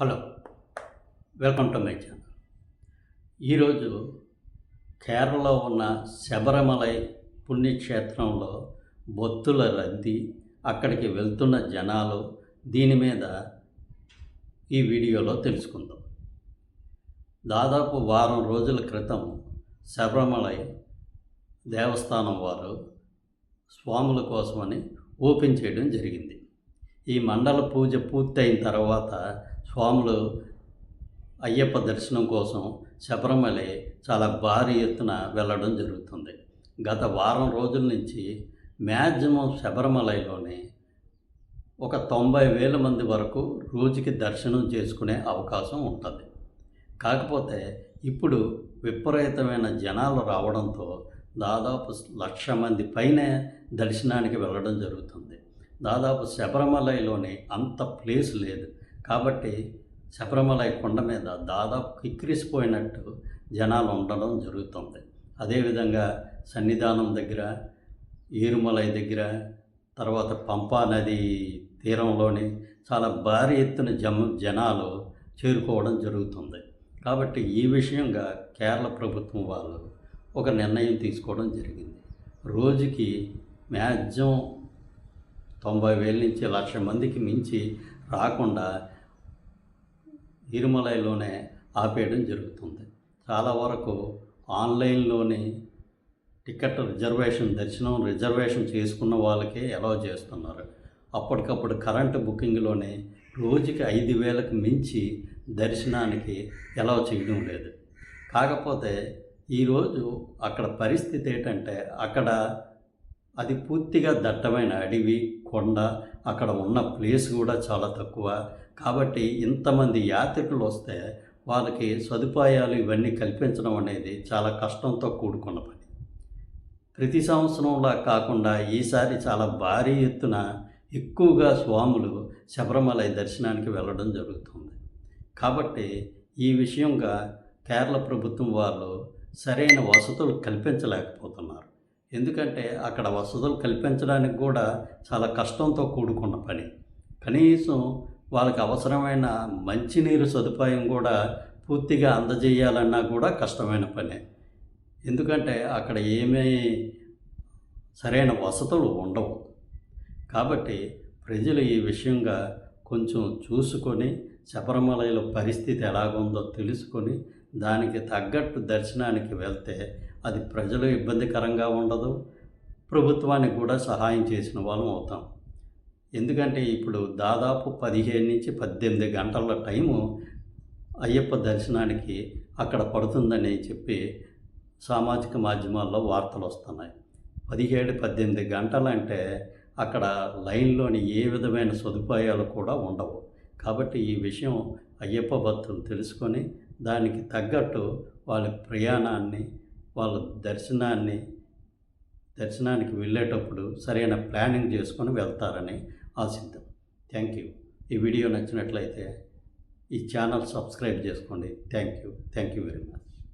Hello welcome to my channel. ఈరోజు కేరళలో ఉన్న శబరిమలై పుణ్యక్షేత్రంలో భక్తుల రద్దీ అక్కడికి వెళ్తున్న జనాలు దీని మీద ఈ వీడియోలో తెలుసుకుందాం. దాదాపు వారం రోజుల క్రితం శబరిమలై దేవస్థానం వారు స్వాముల కోసమని ఓపెన్ చేయడం జరిగింది. ఈ మండల పూజ పూర్తయిన తర్వాత స్వాములు అయ్యప్ప దర్శనం కోసం శబరిమలై చాలా భారీ ఎత్తున వెళ్ళడం జరుగుతుంది. గత వారం రోజుల నుంచి మ్యాక్సిమం శబరిమలలోనే ఒక తొంభై వేల మంది వరకు రోజుకి దర్శనం చేసుకునే అవకాశం ఉంటుంది. కాకపోతే ఇప్పుడు విపరీతమైన జనాలు రావడంతో దాదాపు లక్ష మంది పైనే దర్శనానికి వెళ్ళడం జరుగుతుంది. దాదాపు శబరిమలైలోని అంత ప్లేస్ లేదు. కాబట్టి శబరిమలై కొండ మీద దాదాపు కిక్కిరిసిపోయినట్టు జనాలు ఉండడం జరుగుతుంది. అదేవిధంగా సన్నిధానం దగ్గర ఏరుమలై దగ్గర తర్వాత పంపా నది తీరంలోని చాలా భారీ ఎత్తున జమ జనాలు చేరుకోవడం జరుగుతుంది. కాబట్టి ఈ విషయంగా కేరళ ప్రభుత్వం వాళ్ళు ఒక నిర్ణయం తీసుకోవడం జరిగింది. రోజుకి మ్యాక్సిమం తొంభై వేల నుంచి లక్ష మందికి మించి రాకుండా ఇరుమలైలోనే ఆపేయడం జరుగుతుంది. చాలా వరకు ఆన్లైన్లోనే టికెట్ రిజర్వేషన్ దర్శనం రిజర్వేషన్ చేసుకున్న వాళ్ళకే అలౌ చేస్తున్నారు. అప్పటికప్పుడు కరెంటు బుకింగ్లోనే రోజుకి ఐదు వేలకు మించి దర్శనానికి అలౌ చేయడం లేదు. కాకపోతే ఈరోజు అక్కడ పరిస్థితి ఏంటంటే అక్కడ అది పూర్తిగా దట్టమైన అడవి కొండ అక్కడ ఉన్న ప్లేస్ కూడా చాలా తక్కువ. కాబట్టి ఇంతమంది యాత్రికులు వస్తే వాళ్ళకి సదుపాయాలు ఇవన్నీ కల్పించడం అనేది చాలా కష్టంతో కూడుకున్న పని. ప్రతి సంవత్సరంలా కాకుండా ఈసారి చాలా భారీ ఎత్తున ఎక్కువగా స్వాములు శబరిమలై దర్శనానికి వెళ్ళడం జరుగుతుంది. కాబట్టి ఈ విషయంగా కేరళ ప్రభుత్వం వాళ్ళు సరైన వసతులు కల్పించలేకపోతున్నారు. ఎందుకంటే అక్కడ వసతులు కల్పించడానికి కూడా చాలా కష్టంతో కూడుకున్న పని. కనీసం వాళ్ళకి అవసరమైన మంచినీరు సదుపాయం కూడా పూర్తిగా అందజేయాలన్నా కూడా కష్టమైన పనే. ఎందుకంటే అక్కడ ఏమీ సరైన వసతులు ఉండవు. కాబట్టి ప్రజలు ఈ విషయంగా కొంచెం చూసుకొని శబరిమలలో పరిస్థితి ఎలాగుందో తెలుసుకొని దానికి తగ్గట్టు దర్శనానికి వెళ్తే అది ప్రజలు ఇబ్బందికరంగా ఉండదు. ప్రభుత్వానికి కూడా సహాయం చేసిన వాళ్ళం అవుతాం. ఎందుకంటే ఇప్పుడు దాదాపు పదిహేను నుంచి పద్దెనిమిది గంటల టైము అయ్యప్ప దర్శనానికి అక్కడ పడుతుందని చెప్పి సామాజిక మాధ్యమాల్లో వార్తలు వస్తున్నాయి. పదిహేడు పద్దెనిమిది గంటలంటే అక్కడ లైన్లోని ఏ విధమైన సదుపాయాలు కూడా ఉండవు. కాబట్టి ఈ విషయం అయ్యప్ప భక్తులు తెలుసుకొని దానికి తగ్గట్టు వాళ్ళ ప్రయాణాన్ని వాళ్ళ దర్శనాన్ని దర్శనానికి వెళ్ళేటప్పుడు సరైన ప్లానింగ్ చేసుకొని వెళ్తారని ఆశిద్దాం. థ్యాంక్ యూ ఈ వీడియో నచ్చినట్లయితే ఈ ఛానల్ సబ్స్క్రైబ్ చేసుకోండి. Thank you thank you very much